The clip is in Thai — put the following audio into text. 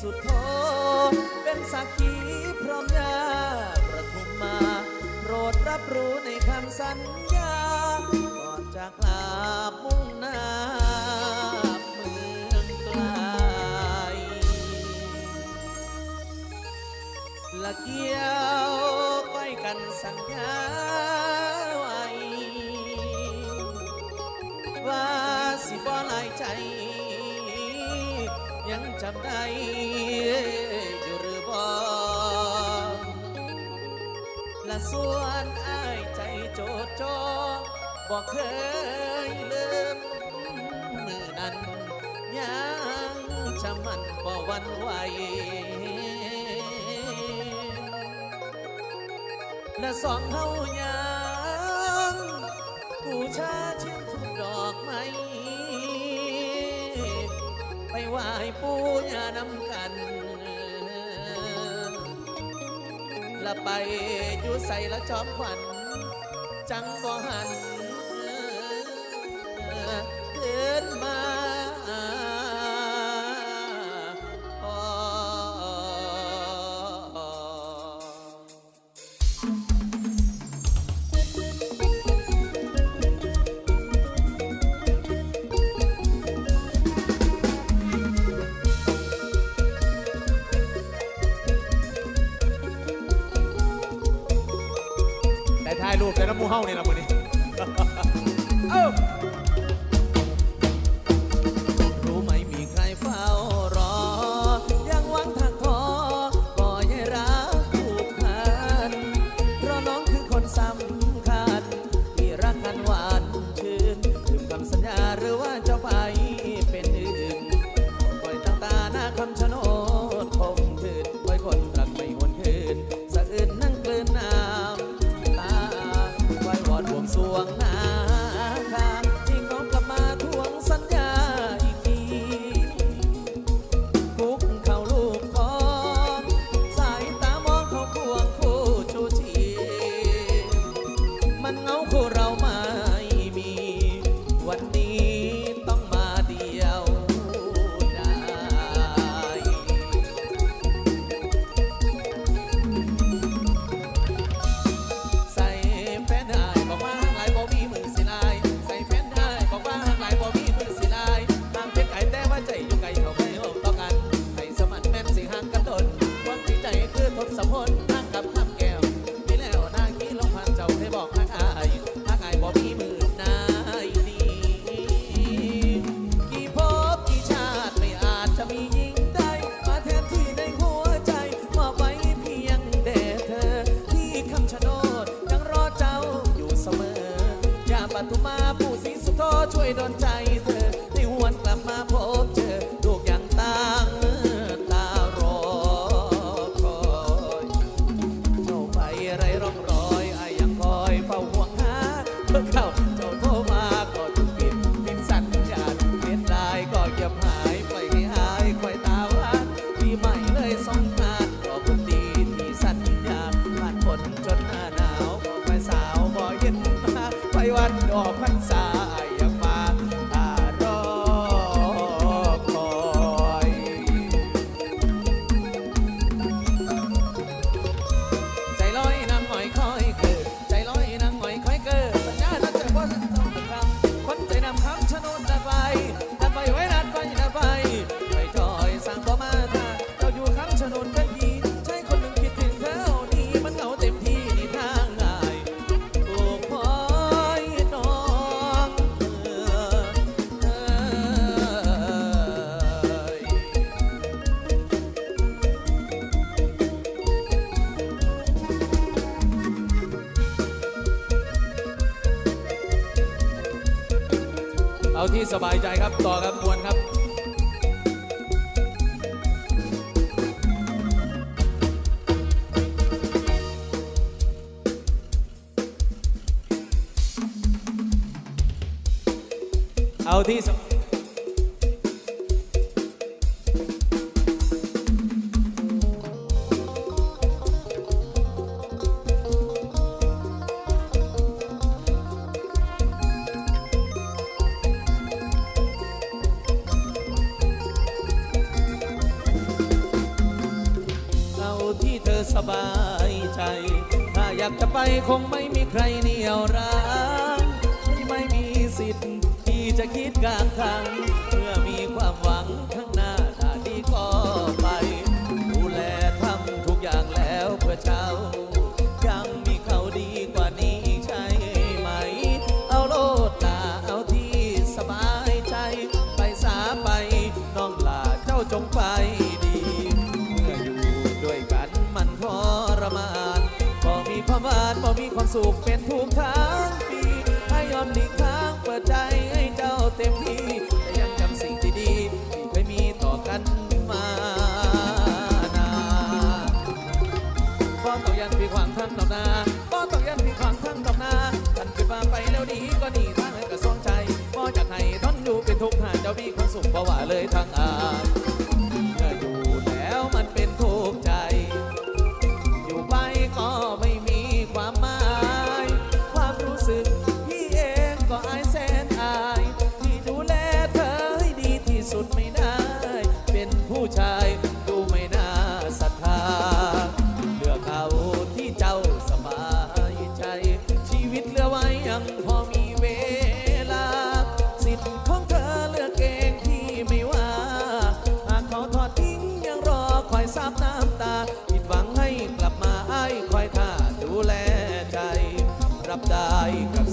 สุดโทเป็นสักขีพร้อมยาประทุมมา โปรดรับรู้ในคำสัญญา ก่อนจากลามุ่งหน้าเมืองไกลละเกี่ยวก้อยกันสัญญา จำได้อยู่หรือบ่ละส่วนอ้ายใจโจดจ่อบ่เคยลืมมือนั้นยังจำมันบ่วันไหวและสองเฮายังผู้ชาชื่ ไหวปูยาน้ำกัน ละไปอยู่ใส่ละจอมขวัญจังบ่หัน ถ่ายรูปแต่น้ำมูเฮ้าเนี่ยละมือนี้ เอาที่สบายใจครับต่อครับมวนครับเอาที่ บายใจ ถ้าอยากจะไปคงไม่มีใครเหนี่ยวรั้งที่ไม่มีสิทธิ์ที่จะคิดกลางทางเมื่อมีความหวังข้าง ความสุขเป็นทุกทางปีให้ยอมหลีกทางเปิดใจให้เจ้าเต็มที่แต่ยังจำสิ่งที่ดีที่เคยมีต่อกันมานานป้อต้องยันพี่ขวางทั้งดอกนาป้อต้องยันพี่ขวางทั้งดอกนาท่านขึ้นมาไปแล้วดีก็ดีทางให้กระทรวงใจป้ออยากให้ทนอยู่เป็นทุกข์หาเจ้ามีความสุขเบ่ว่าเลยทางอา ได้กับ